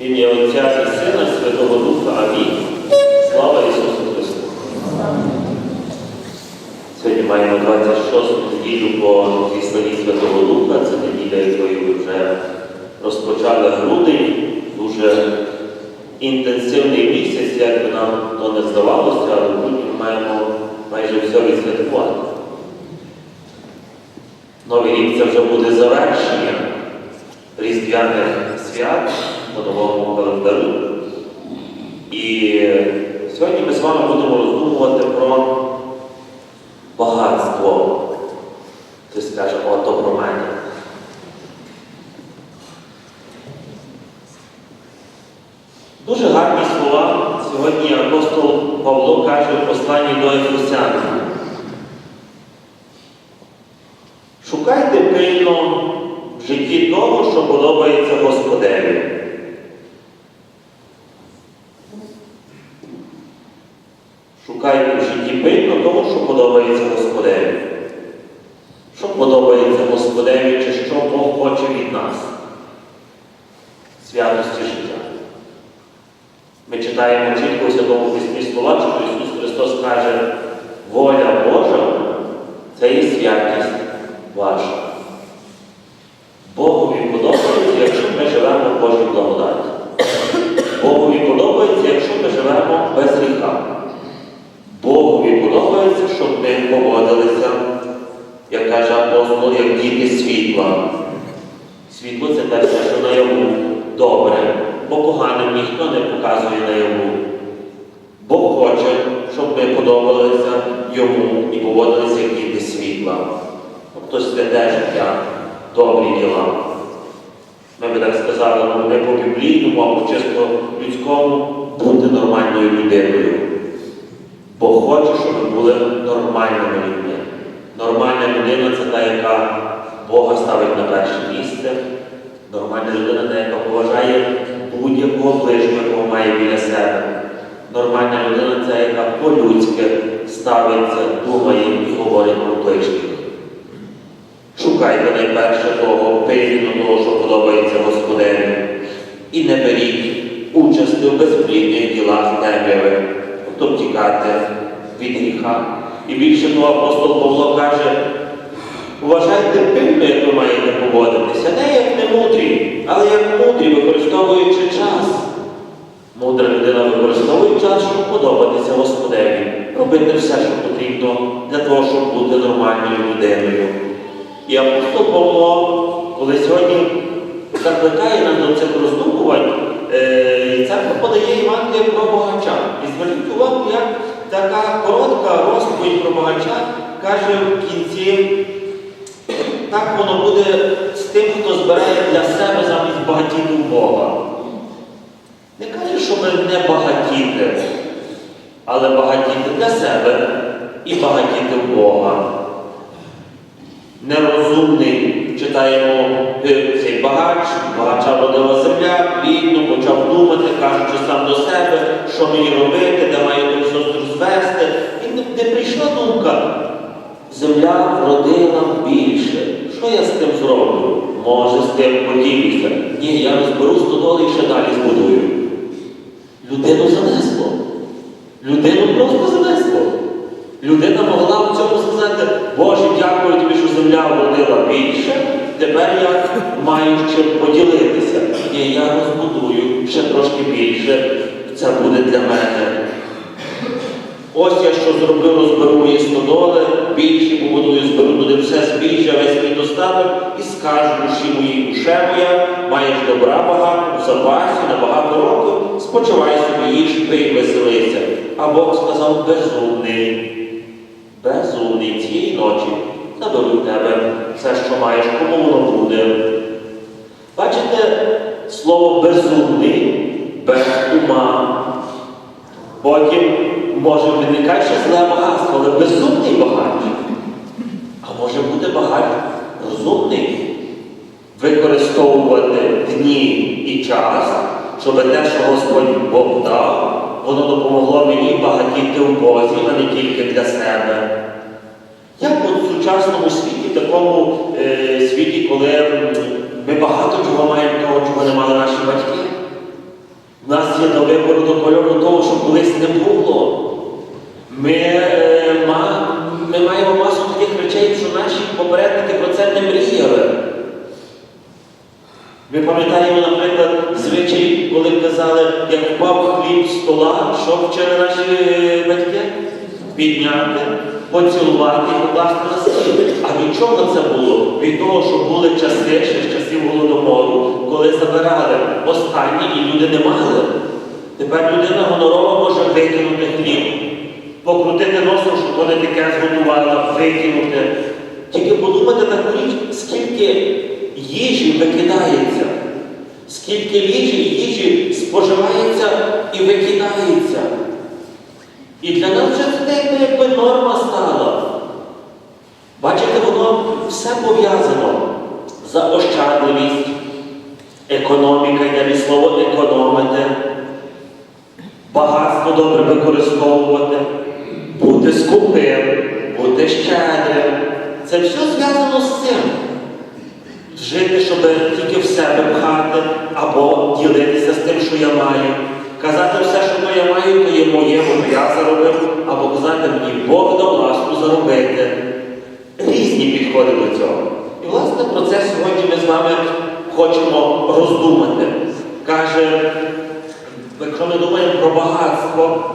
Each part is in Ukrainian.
Ім'я Отця і Сина, Святого Духа. Амінь. Слава Ісусу Христу. Сьогодні маємо 26 неділю по Віслані Святого Духа. Це неділя, якою ви вже розпочали грудень. Дуже інтенсивний місяць, як би нам то не здавалося, але грудні ми маємо майже все відсвяткувати. Новий рік це вже буде завершення різдвяних свят по новому календарю. І сьогодні ми з вами будемо роздумувати про багатство. Хтось скаже, о, то про мене. Дуже гарні слова сьогодні апостол Павло каже в посланні до Ефесян. Шукайте пильно в житті того, що подобається Господеві. Шукайте в житті пильно того, що подобається Господеві. Що подобається Господеві, чи що Бог хоче від нас? Святості життя. Ми читаємо чітко у Святому Письмі слова, що Ісус Христос каже, воля Божа це є святість ваша. Богові подобається, якщо ми живемо в Божій благодаті. Богові подобається, якщо ми живемо без гріха. Богові подобається, щоб ми поводилися, як каже апостол, як діти світла. Світло це те, що наяву добре, бо поганим ніхто не показує наяву. Бог хоче, щоб ми подобалися йому і поводилися як діти світла. Тобто святе життя, добрі діла. Ми би так сказали, ну, не по біблійному, а по чисто людському бути нормальною людиною. Бог хоче, щоб ми були нормальними людьми. Людина це та, яка Бога ставить на перше місце. Нормальна людина та, яка поважає будь-якого ближнього, якого має біля себе. Нормальна людина це, яка по-людськи ставиться, думає і говорить про ближніх. Шукайте найперше того, пильно того, що подобається Господеві, і не беріть участі в безплідних ділах темряви, тобто втікати від гріха. І більше того, апостол Павло каже, вважайте пильно, як ви маєте поводитися, не як немудрі, але як мудрі, використовуючи час. Мудра людина використовує час, щоб подобатися Господеві, робити все, що потрібно для того, щоб бути нормальною людиною. І апостол Павло, коли сьогодні закликає нас до цих роздумувань, е, церква подає Євангеліє про богача. І зверніть увагу, як така коротка розповідь про богача каже в кінці, так воно буде з тим, хто збирає для себе замість багатіти в Бога. Не каже, що ми не багатіти, але багатіти для себе і багатіти в Бога нерозумний, читаємо цей багач, багача родила земля, бідно, почав думати, кажучи сам до себе, що мені робити, де маю ту сестру звести. І не прийшла думка. Земля вродила більше. Що я з тим зроблю? Може, з тим поділюся. Ні, я розберу стодоли і ще далі збудую. Людину занесло. Людину просто занесло. Людина могла в цьому сказати, Боже, дякую тобі, що земля вродила більше, тепер я маю чим поділитися. Ні, я розбудую ще трошки більше, це буде для мене. Ось я що зроблю, розберу її стодоли, більше побудую, зберу туди все збіжжя, весь мій достаток і скажу душі моїй, душе моя, маєш добра багато, в запасі на багато років, спочивай собі, їж, пий, веселися. А Бог сказав безумний безумний цієї ночі заберу тебе все, що маєш, кому воно буде. Бачите слово безумний, без ума. Потім може виникає ще зле багатство, але безумний багач. А може бути багач розумний, використовувати дні і час, щоб те, що Господь Бог дав, воно допомогло мені багатіти в Бозі, а не тільки для себе. Як в сучасному світі, в такому е, світі, коли ми багато чого маємо того, чого не мали наші батьки, У нас є до вибору до кольору колись не було. Ми, е, ми маємо масу таких речей, що наші попередники про це не мріяли. Ми пам'ятаємо, наприклад, звичай, коли казали, як впав хліб з стола, що вчили наші е, батьки? Підняти, поцілувати і покласти на стіл. А від чого це було? Від того, що були часи, ще з часів голодомору, коли забирали останні і люди не мали. Тепер людина гонорова може викинути хліб, покрутити носом, щоб вона таке зготувала, викинути. Тільки подумайте таку річ, скільки їжі викидається, скільки їжі, їжі споживається і викидається. І для нас вже це якби, норма стала. Бачите, воно все пов'язано. Заощадливість, економіка, йде від слова економити, багатство добре використовувати, бути скупим, бути щедрим. Це все зв'язано з цим. Жити, щоб тільки в себе пхати, або ділитися з тим, що я маю. Казати все, що то я маю, то є моє, бо я заробив, або казати мені Бог дав ласку заробити. Різні підходи до цього. І власне про це сьогодні ми з вами хочемо роздумати. Каже, якщо ми думаємо про багатство,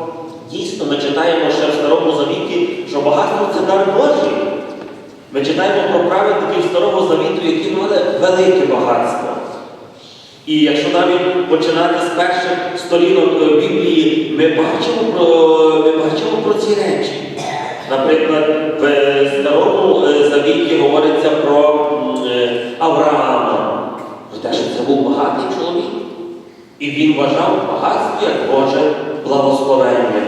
дійсно ми читаємо ще в Старому Завіті, що багатство це дар Божий. Ми читаємо про праведників Старого Завіту, які мали велике багатство. І якщо навіть починати з перших сторінок е, Біблії, ми бачимо про, ми бачимо про ці речі. Наприклад, в Старому е, Завіті говориться про е, Авраама, про те, що це був багатий чоловік. І він вважав багатство як Боже благословення.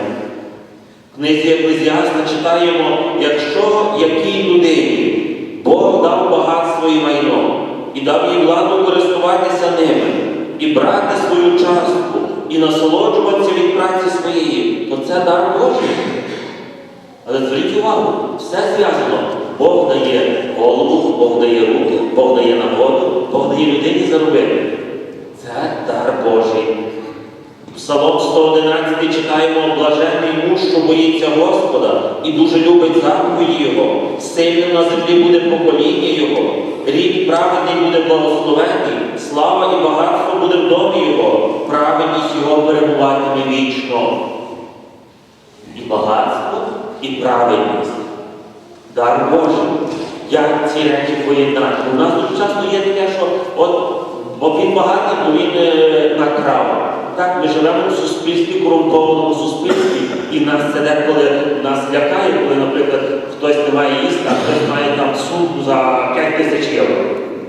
В книзі Еклезіаста читаємо, якщо якій людині Бог дав багатство і майно, і дав їй владу користуватися ними, і брати свою частку, і насолоджуватися від праці своєї, то це дар Божий. Але зверніть увагу, все зв'язано. Бог дає голову, Бог дає руки, Бог дає нагоду, Бог дає людині заробити. Це дар Божий. Псалом 111 читаємо блаженний муж, що боїться Господа і дуже любить заповіді Його. Сильним на землі буде покоління Його. Рід праведний буде благословений, слава і багатство буде в домі Його, праведність Його перебуватиме вічно. І багатство, і праведність. Дар Божий. Як ці речі поєднати? У нас дуже часто є таке, що от, бо він багатий, бо він е, накрав. Так, ми живемо в суспільстві, корумпованому суспільстві, і нас це деколи нас лякає, коли, наприклад, хтось не має їсти, а хтось має там суд за 5 тисяч євро.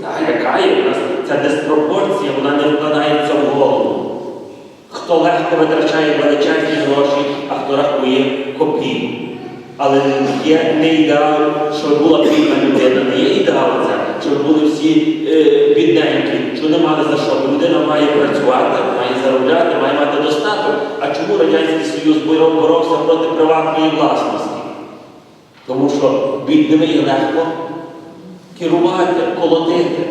Так, лякає нас. Ця диспропорція, вона не вкладається в голову. Хто легко витрачає величезні гроші, а хто рахує копійку. Але є не ідеал, щоб була бідна це, щоб були всі е, бідненькі, що не мали за що. Людина має працювати, має заробляти, має мати достаток. А чому Радянський Союз боров- боровся проти приватної власності? Тому що бідними є легко керувати, колотити.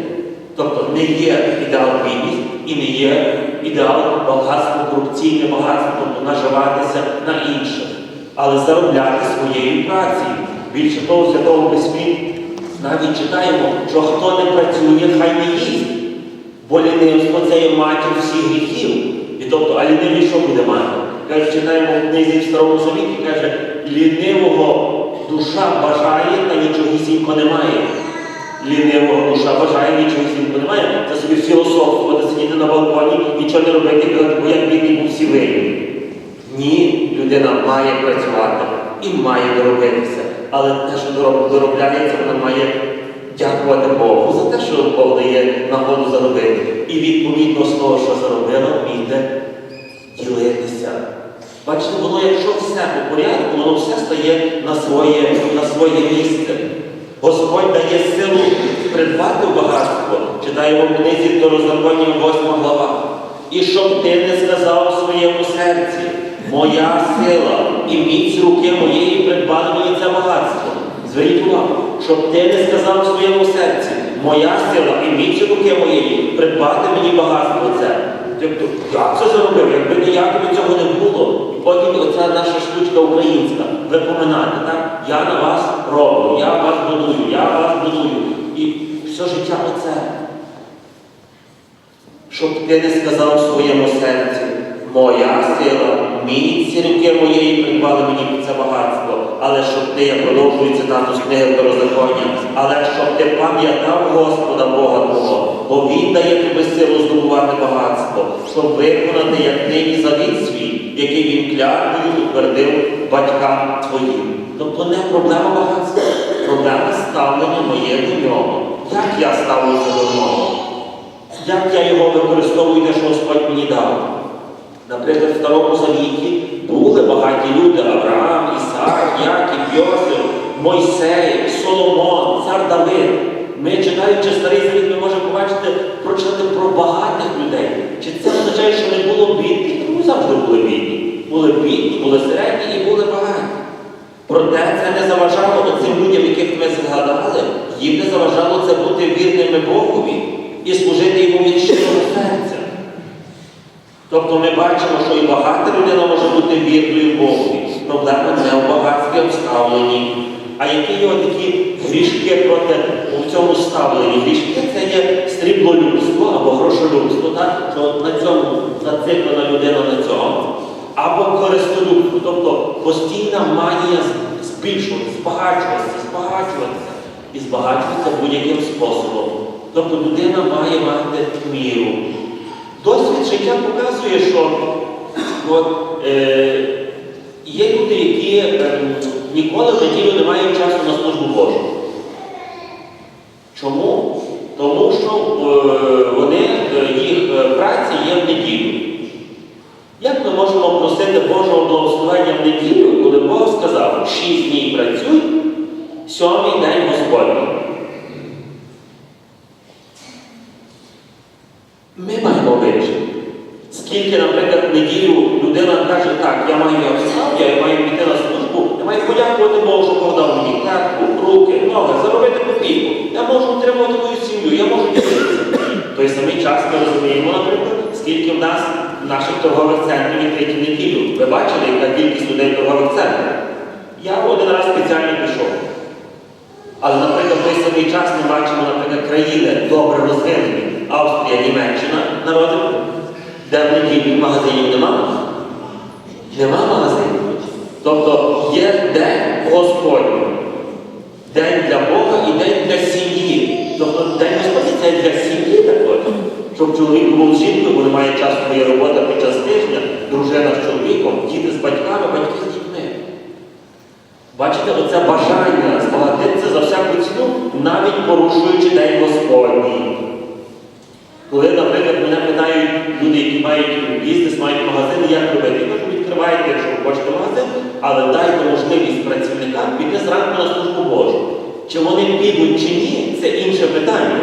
Тобто не є ідеал бідність і не є ідеал багатство, корупційне багатство, тобто наживатися на інших, але заробляти своєю працею. Більше того, в Святому Письмі навіть читаємо, що хто не працює, хай не їсть. Бо лінивство це є матір всіх гріхів. І тобто, а лінивий що буде мати? Каже, читаємо в книзі в Старому Завіті, каже, лінивого душа бажає, та нічогісінько немає. Лінивого душа бажає, нічогісінько немає. Це собі філософствувати, сидіти на балконі, нічого не робити, бо як бідний був всі винні. Ні, людина має працювати і має доробитися. Але те, що дороб- доробляється, вона має дякувати Богу за те, що Бог дає нагоду заробити. І відповідно з того, що заробила, вміти ділитися. Бачите, воно, якщо все по порядку, воно все стає на своє, на своє місце. Господь дає силу придбати багатство. Читаємо в книзі Второзаконів 8 глава. І щоб ти не сказав у своєму серці, моя сила і міць руки моєї придбали мені це багатство. Зверніть увагу, щоб ти не сказав у своєму серці, моя сила і міць руки моєї придбати мені багатство це. Тобто, як це зробив? Якби то цього не було. І потім оця наша штучка українська, випоминати, так? Я на вас роблю, я вас будую, я вас будую. І все життя оце. Щоб ти не сказав в своєму серці, моя сила, міці руки моєї придбали мені це багатство, але щоб ти, я продовжую цитату з книги Второзаконня, але щоб ти пам'ятав Господа Бога Твого, бо Він дає тобі силу здобувати багатство, щоб виконати як нині завіт свій, який він клятвою утвердив батькам твоїм. Тобто не проблема багатства, проблема ставлення моє до нього. Як я ставлюся до нього? Як я його використовую, те, що Господь мені дав? Наприклад, в Старому Завіті були багаті люди Авраам, Ісаак, Яків, Йосиф, Мойсей, Соломон, цар Давид. Ми, читаючи Старий Завіт, ми можемо побачити, прочитати про багатих людей. Чи це означає, що не було бідних? Тому завжди були бідні. Були бідні, були середні і були багаті. Проте це не заважало цим людям, яких ми згадали, їм не заважало це бути вірними Богові і служити йому від щирого серця. Тобто ми бачимо, що і багата людина може бути вірною Богові. Проблема не в багатстві обставленні. А які його такі грішки проти у цьому ставленні? Грішки це є сріблолюбство або грошолюбство, так? що на цьому зациклена людина на цьому. Або користолюбство, тобто постійна манія з- збільшувати, збагачуватися, збагачуватися і збагачуватися будь-яким способом. Тобто людина має мати міру. Досвід життя показує, що от, е, є люди, які е, ніколи в неділю не мають часу на службу Божу. Чому? Тому що е, вони, е, їх е, праця є в неділю. Як ми можемо просити Божого благословення в неділю, коли Бог сказав, шість днів працюй, сьомий день Господній. Ми маємо вирішити. Скільки, наприклад, в неділю людина каже, так, я маю я я маю піти на службу, я маю подякувати Богу, що Бог дав мені клетку, руки, ноги, заробити копійку. Я можу утримувати мою сім'ю, я можу ділитися. Той самий час ми розуміємо, наприклад, скільки в нас наших торгових центрів відкриті неділю. Ви бачили, яка кількість людей в торгових центрах? Я один раз спеціально пішов. Але, наприклад, в той самий час ми бачимо, наприклад, країни добре розвинені, Австрія, Німеччина, народи, де в неділю магазинів нема. Нема магазинів. Тобто є день Господній. День для Бога і день для сім'ї. Тобто день Господній це для сім'ї також. Щоб чоловік був жінкою, бо немає часу своєї роботи під час тижня, дружина з чоловіком, діти з батьками, батьки з дітьми. Бачите, оце бажання збагатитися за всяку ціну, навіть порушуючи день Господній. Коли, наприклад, мене питають люди, які мають бізнес, мають магазин, як робити, я кажу, відкривайте, якщо ви хочете магазин, але дайте можливість працівникам піти зранку на службу Божу. Чи вони підуть чи ні, це інше питання.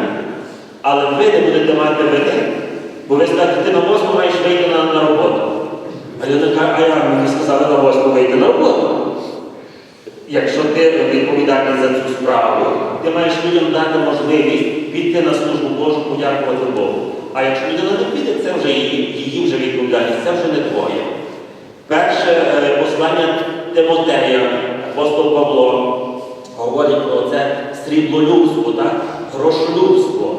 Але ви не будете мати вини, бо ви скажете, ти на восьму маєш вийти на, на роботу. А я така, а як мені сказали на восьму вийти на роботу? Якщо ти відповідальний за цю справу, ти маєш людям дати можливість піти на службу Божу, подякувати Богу. А якщо людина не піде, це вже її, її вже відповідальність, це вже не твоє. Перше е, послання Тимотея, апостол Павло, говорить про це сріблолюбство, так? грошолюбство.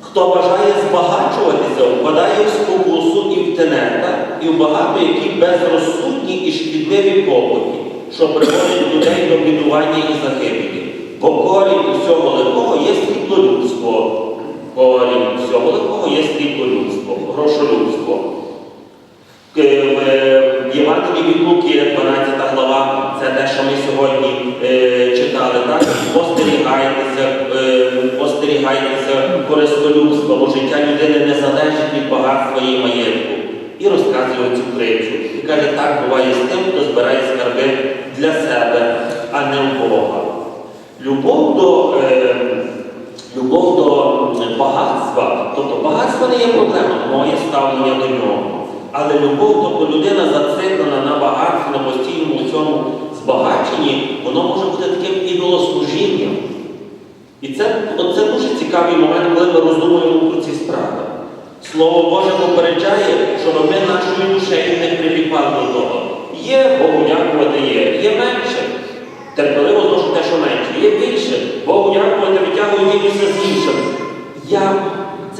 Хто бажає збагачуватися, впадає в спокусу і в тенета, і в багато які безрозсудні і шкідливі побуті, що приводять людей до бідування і загибелі. Бо корінь усього лихого є сріблолюбство. Корінь усього лихого є сріблолюбство, грошолюбство. Е, В Євангелії від Луки, 12 глава, це те, що ми сьогодні е, читали, так? Остерігайтеся, е, остерігайтеся користолюбства, бо життя людини не залежить від багатства її маєтку. І розказує цю притчу. І каже, так буває з тим, хто збирає скарби для себе, а не у Бога. Любов до, е, любов до е, багатства, тобто багатство не є проблема, моє ставлення до нього. Але любов, тобто людина зациклена на багатстві, на постійному цьому збагаченні, воно може бути таким ідолослужінням. І це, це дуже цікавий момент, коли ми роздумуємо про ці справи. Слово Боже попереджає, щоб ми нашою душею не приліпали до того. Є Богу дякувати є, є менше. Терпеливо зношу те, що менше, є більше. Богу дякувати, витягую ділюся з іншим. Я,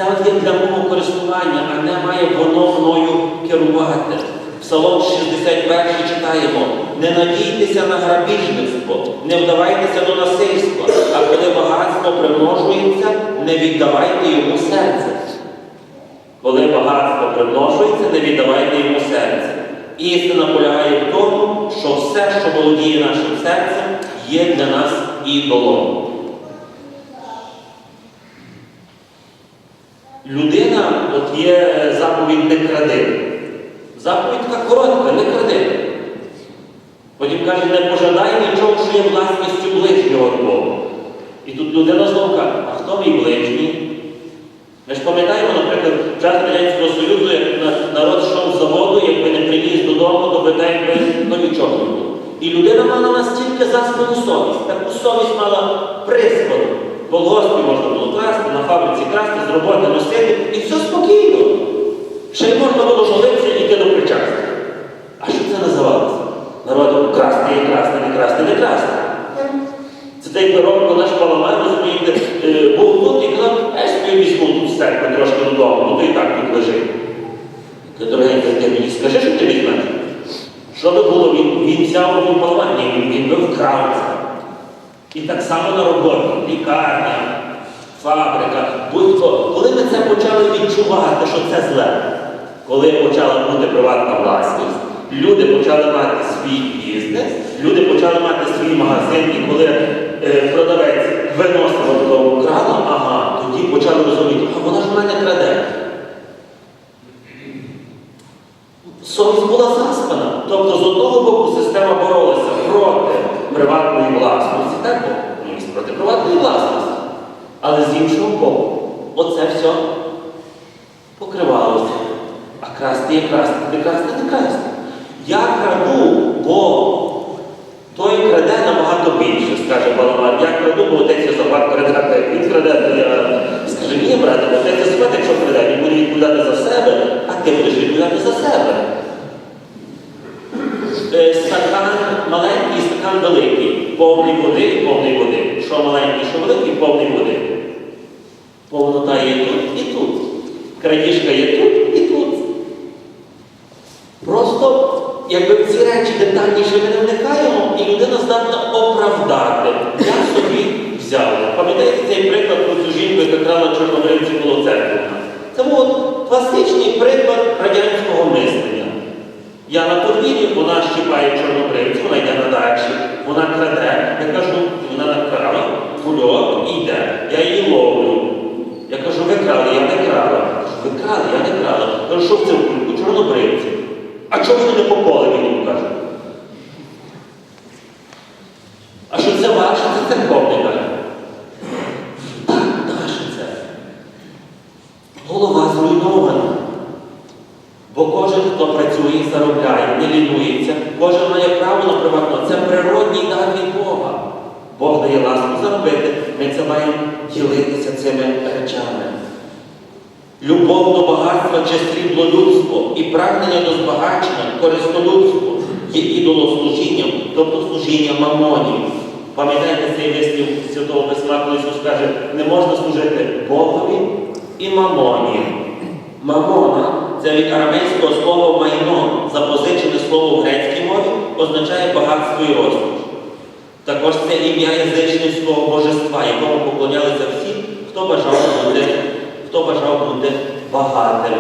це є для мого користування, а не має воно мною керувати. Псалом 61 читаємо: не надійтеся на грабіжництво, не вдавайтеся до насильства, а коли багатство примножується, не віддавайте йому серце. Коли багатство примножується, не віддавайте йому серце. Істина полягає в тому, що все, що володіє нашим серцем, є для нас ідолом. Людина, от є е, заповідь не кради. Заповідь така коротка, не кради. Потім каже, не пожадай нічого, що є власністю ближнього твого. І тут людина знову каже, а хто мій ближній? Ми ж пам'ятаємо, наприклад, в час Радянського Союзу, як на- народ йшов з заводу, якби не приніс додому, то би би ну, нічого не було. І людина мала настільки заспану совість, таку совість мала приспану. Колгоспі можна було красти, на фабриці красти, з роботи носити, і все спокійно. Ще й можна було молитися і йти до причастя. А що це називалося? Народ красти і красти, не красти, не красти. Це той коли наш паламар, розумієте, е, був тут і казав, я собі візьму тут з трошки додому, ну то і так тут лежить. Дорогенька, ти мені скажи, що ти візьмеш? Що би було, він, він взяв паламар, він, він би вкрав це. І так само на роботі, лікарня, фабрика, будь-хто. Коли ми це почали відчувати, що це зле, коли почала бути приватна власність, люди почали мати свій бізнес, люди почали мати свій магазин, і коли е, продавець виносив додому крану, ага, тоді почали розуміти, а вона ж в мене краде. Совість була заспана. Тобто, з одного боку, система боролася проти приватної власності, так бо ну, і проти приватної власності. Але з іншого боку, оце все покривалося. А красти є красти, не красти, не красти. Я краду, бо той краде набагато більше, скаже Паламар. Я краду, бо отець Йосафат краде. Він краде, то я скаже, ні, брате, бо отець Йосафат, якщо краде, він буде відповідати за себе, а ти будеш відповідати за себе. Е, Стакан маленький, стакан великий, повний води і повний води. Що маленький, що великий, повний води. Повнота є тут і тут. Крадіжка є тут і тут. Просто, якби ці речі детальніше ми не вникаємо, і людина здатна оправдати. Я собі взяв. Пам'ятаєте цей приклад про цю жінку, яка крала чорнобривці коло церкви? Це був класичний приклад радянського мислення. Я на турнірі, вона щипає чорнобривцю, вона йде на дачі, вона краде. Я кажу, вона накрала, кульок і йде. Я її ловлю. Я кажу, ви крали, я не крала. Ви крали, я не крала. Кажу, що в в кульку? Чорнобривці. А чого ви не попали, мені каже? А що це ваше, це церковне каже. Так, наше це. Голова зруйнована. Бо кожен, хто працює, і заробляє, не лінується, кожен має право на приватну. Це природній дар від Бога. Бог дає ласку заробити, ми це маємо ділитися цими речами. Любов до багатства чи сріблолюбство і прагнення до збагачення, користолюбство є ідолослужінням, тобто служінням мамонів. Пам'ятаєте цей вислів Святого Письма, коли Ісус каже, не можна служити Богові і мамоні. Мамона це від арамейського слова майно, запозичене слово в грецькій мові, означає багатство і розкіш. Також це ім'я язичницького божества, якому поклонялися всі, хто бажав бути, хто бажав бути багатим.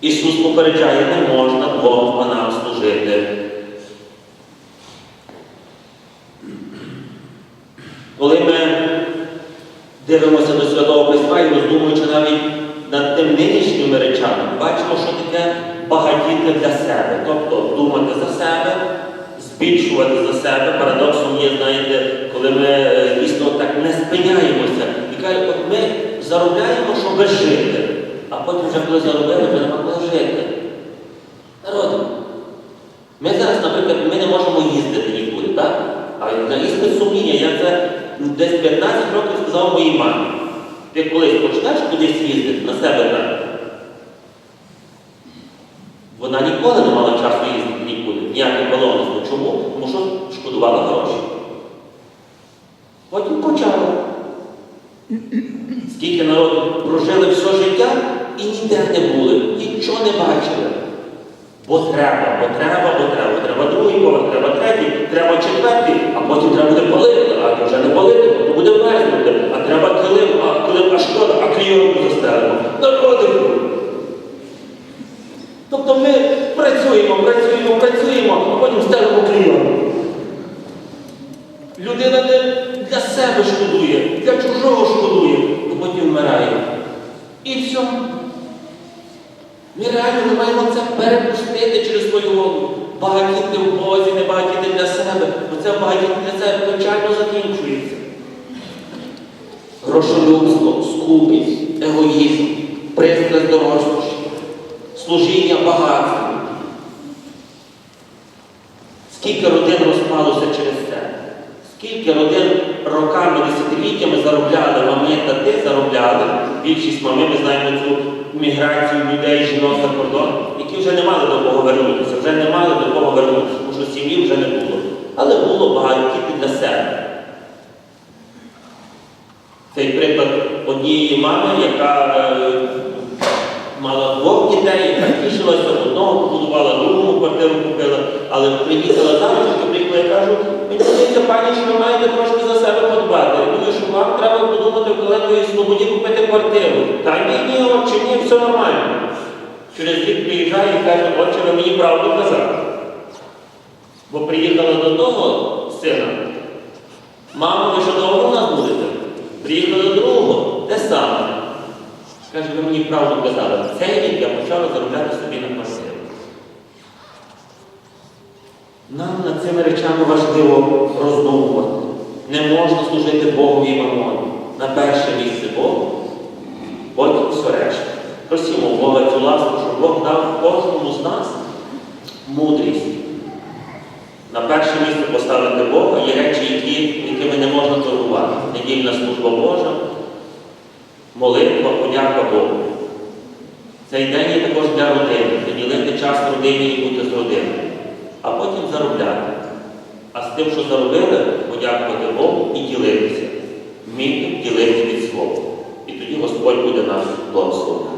Ісус попереджає, не можна двом панам служити. Коли ми дивимося до Святого Письма і роздумуючи навіть над тим нинішніми речами, бачимо, що таке багатіти для себе, тобто думати за себе, збільшувати за себе. Парадоксом є, знаєте, коли ми е, дійсно так не спиняємося і кажуть, от ми заробляємо, щоб жити, а потім вже коли заробили, ми не могли жити. Народ, ми зараз, наприклад, ми не можемо їздити нікуди, так? А на іспит сумління я це десь 15 років сказав моїй мамі. Ти колись почнеш кудись їздити на себе так, Вона ніколи не мала часу їздити нікуди, ніяких паломництв. Чому? Тому що шкодувала гроші. Потім почала. Скільки народу прожили все життя і ніде не були, нічого не бачили. Бо треба, бо треба, бо треба. Треба другий поверх, треба третій, треба четвертий, а потім треба буде палити, а вже не палити, то буде мерзнути, а треба килим, а килим, а шкода, а клійонку застелимо. Народику. Тобто ми працюємо, працюємо, працюємо, а потім стелимо клійонку. Людина не для себе шкодує, для чужого шкодує, потім вмирає. І все. Ми реально не маємо це перепустити через свою голову. Багатіти в Бозі, не багатіти для себе. Бо це багатіти для себе печально закінчується. Грошолюбство, скупість, егоїзм, пристрасть до розкоші, служіння багатству. Скільки родин розпалося через це? Скільки родин роками, десятиліттями заробляли, мами та ти заробляли, більшість мами, ми знаємо цю міграцію людей, жінок за кордон, які вже не мали до кого вернутися, вже не мали до кого вернутися, тому що сім'ї вже не було. Але було багато тільки для себе. Цей приклад однієї мами, яка е, мала двох дітей, яка тішилася одного, побудувала другу квартиру купила, але приїхала заміж, приїхала і кажу, мені здається, пані, що ви маєте трошки за себе подбати. Я думаю, що вам треба подумати в Калиновій Слободі купити квартиру. Та ні, ні, отче, ні, все нормально. Через рік приїжджає і каже, отче, ви мені правду казали. Бо приїхала до того сина. Мамо, ви що довго у нас будете? Приїхали до другого, те саме. Каже, ви мені правду казали. В Цей рік я почала заробляти собі на квартиру. Нам над цими речами важливо роздумувати. Не можна служити Богу і мамоні. На перше місце Богу, потім все решта. Просімо Бога цю ласку, щоб Бог дав кожному з нас мудрість. На перше місце поставити Бога є речі, які, якими не можна торгувати. Недільна служба Божа, молитва, подяка Богу. Цей день є також для родини, приділити час родині і бути з родиною, а потім заробляти. А з тим, що заробили, подякувати Богу і ділитися. Вміти ділити від слова. І тоді Господь буде нас благословити.